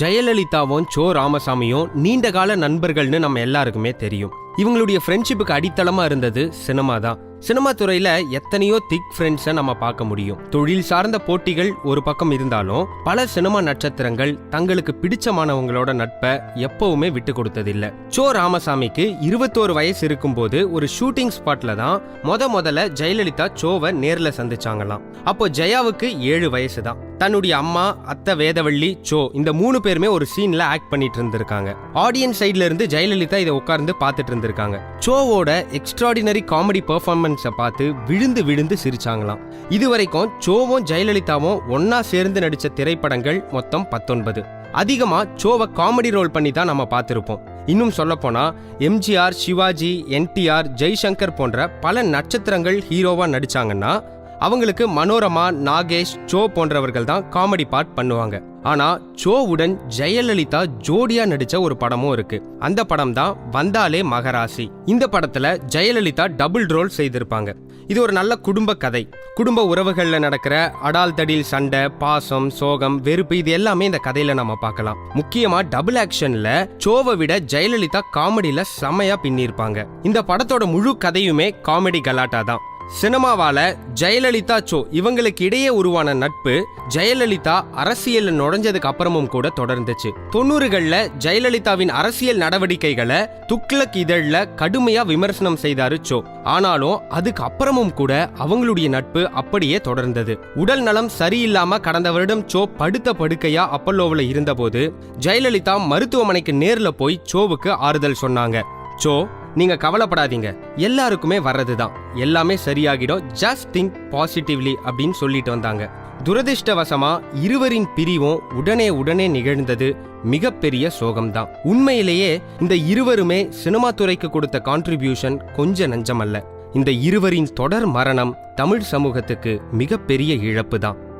ஜெயலலிதாவும் so ராமசாமியும் நீண்ட கால நண்பர்கள்னு நம்ம எல்லாருக்குமே தெரியும். இவங்களுடைய ஃப்ரெண்ட்ஷிப்புக்கு அடித்தளமா இருந்தது சினிமா தான். சினிமா துறையில எத்தனையோ திக் ஃப்ரெண்ட்ஸை நம்ம பார்க்க முடியும். தொழில் சார்ந்த போட்டிகள் ஒரு பக்கம் இருந்தாலும் பல சினிமா நட்சத்திரங்கள் தங்களுக்கு பிடிச்சமானவங்களோட நட்பை எப்பவுமே விட்டு கொடுத்ததில்லை. சோ ராமசாமிக்கு இருபத்தோரு வயசு இருக்கும்போது ஒரு ஷூட்டிங் ஸ்பாட்ல தான் முத முதல்ல ஜெயலலிதா சோவை நேர்ல சந்திச்சாங்களாம். அப்போ ஜெயாவுக்கு ஏழு வயசு தான். தன்னுடைய அம்மா அத்தை வேதவள்ளி சோ இந்த மூணு பேருமே ஒரு சீன்ல ஆக்ட் பண்ணிட்டு இருந்திருக்காங்க. ஆடியன்ஸ் சைட்ல இருந்து ஜெயலலிதா இதை உட்கார்ந்து பார்த்துட்டு இருந்திருக்காங்க. சோவோட எக்ஸ்ட்ராடினரி காமெடி பெர்ஃபார்மன்ஸை பார்த்து விழுந்து விழுந்து சிரிச்சாங்களாம். இதுவரைக்கும் சோவும் ஜெயலலிதாவும் ஒன்னா சேர்ந்து நடிச்ச திரைப்படங்கள் மொத்தம் பத்தொன்பது. அதிகமா சோவை காமெடி ரோல் பண்ணி தான் நம்ம பார்த்துருப்போம். இன்னும் சொல்லப்போனா எம்ஜிஆர் சிவாஜி என்டிஆர் ஜெய்சங்கர் போன்ற பல நட்சத்திரங்கள் ஹீரோவா நடிச்சாங்கன்னா அவங்களுக்கு மனோரமா நாகேஷ் சோ போன்றவர்கள் தான் காமெடி பார்ட் பண்ணுவாங்க. ஆனா சோவுடன் ஜெயலலிதா ஜோடியா நடிச்ச ஒரு படமும் இருக்கு. அந்த படம் தான் வந்தாலே மகராசி. இந்த படத்துல ஜெயலலிதா டபுள் ரோல் செய்திருப்பாங்க. இது ஒரு நல்ல குடும்ப கதை. குடும்ப உறவுகள்ல நடக்கிற அடால் தடில் சண்டை பாசம் சோகம் வெறுப்பு இது எல்லாமே இந்த கதையில நம்ம பார்க்கலாம். முக்கியமா டபுள் ஆக்ஷன்ல சோவை விட ஜெயலலிதா காமெடியில செமையா பின்னிருப்பாங்க இந்த படத்தோட முழு கதையுமே காமெடி கலாட்டா தான். சினிமாவால ஜெயலலிதா சோ இவங்களுக்கு இடையே உருவான நட்பு ஜெயலலிதா அரசியல் நுழைஞ்சதுக்கு அப்புறமும் கூட தொடர்ந்துச்சு. தொண்ணூறுகள்ல ஜெயலலிதாவின் அரசியல் நடவடிக்கைகளை துக்ளக் இதழ்ல கடுமையா விமர்சனம் செய்தாரு சோ ஆனாலும் அதுக்கு அப்புறமும் கூட அவங்களுடைய நட்பு அப்படியே தொடர்ந்தது. உடல் நலம் சரியில்லாம கடந்த வருடம் சோ படுத்த படுக்கையா அப்பல்லோவில் இருந்தபோது ஜெயலலிதா மருத்துவமனைக்கு நேர்ல போய் சோவுக்கு ஆறுதல் சொன்னாங்க. சோ நீங்க கவலைப்படாதீங்க. எல்லாருக்குமே வர்றதுதான். எல்லாமே சரியாகிடும். ஜஸ்ட் திங்க் பாசிட்டிவ்லி அப்படின்னு சொல்லிட்டு வந்தாங்க. துரதிர்ஷ்டவசமா இருவரின் பிரிவும் உடனே உடனே நிகழ்ந்தது. மிகப்பெரிய சோகம்தான். உண்மையிலேயே இந்த இருவருமே சினிமா துறைக்கு கொடுத்த கான்ட்ரிபியூஷன் கொஞ்ச நஞ்சமல்ல. இந்த இருவரின் தொடர் மரணம் தமிழ் சமூகத்துக்கு மிகப்பெரிய இழப்பு தான்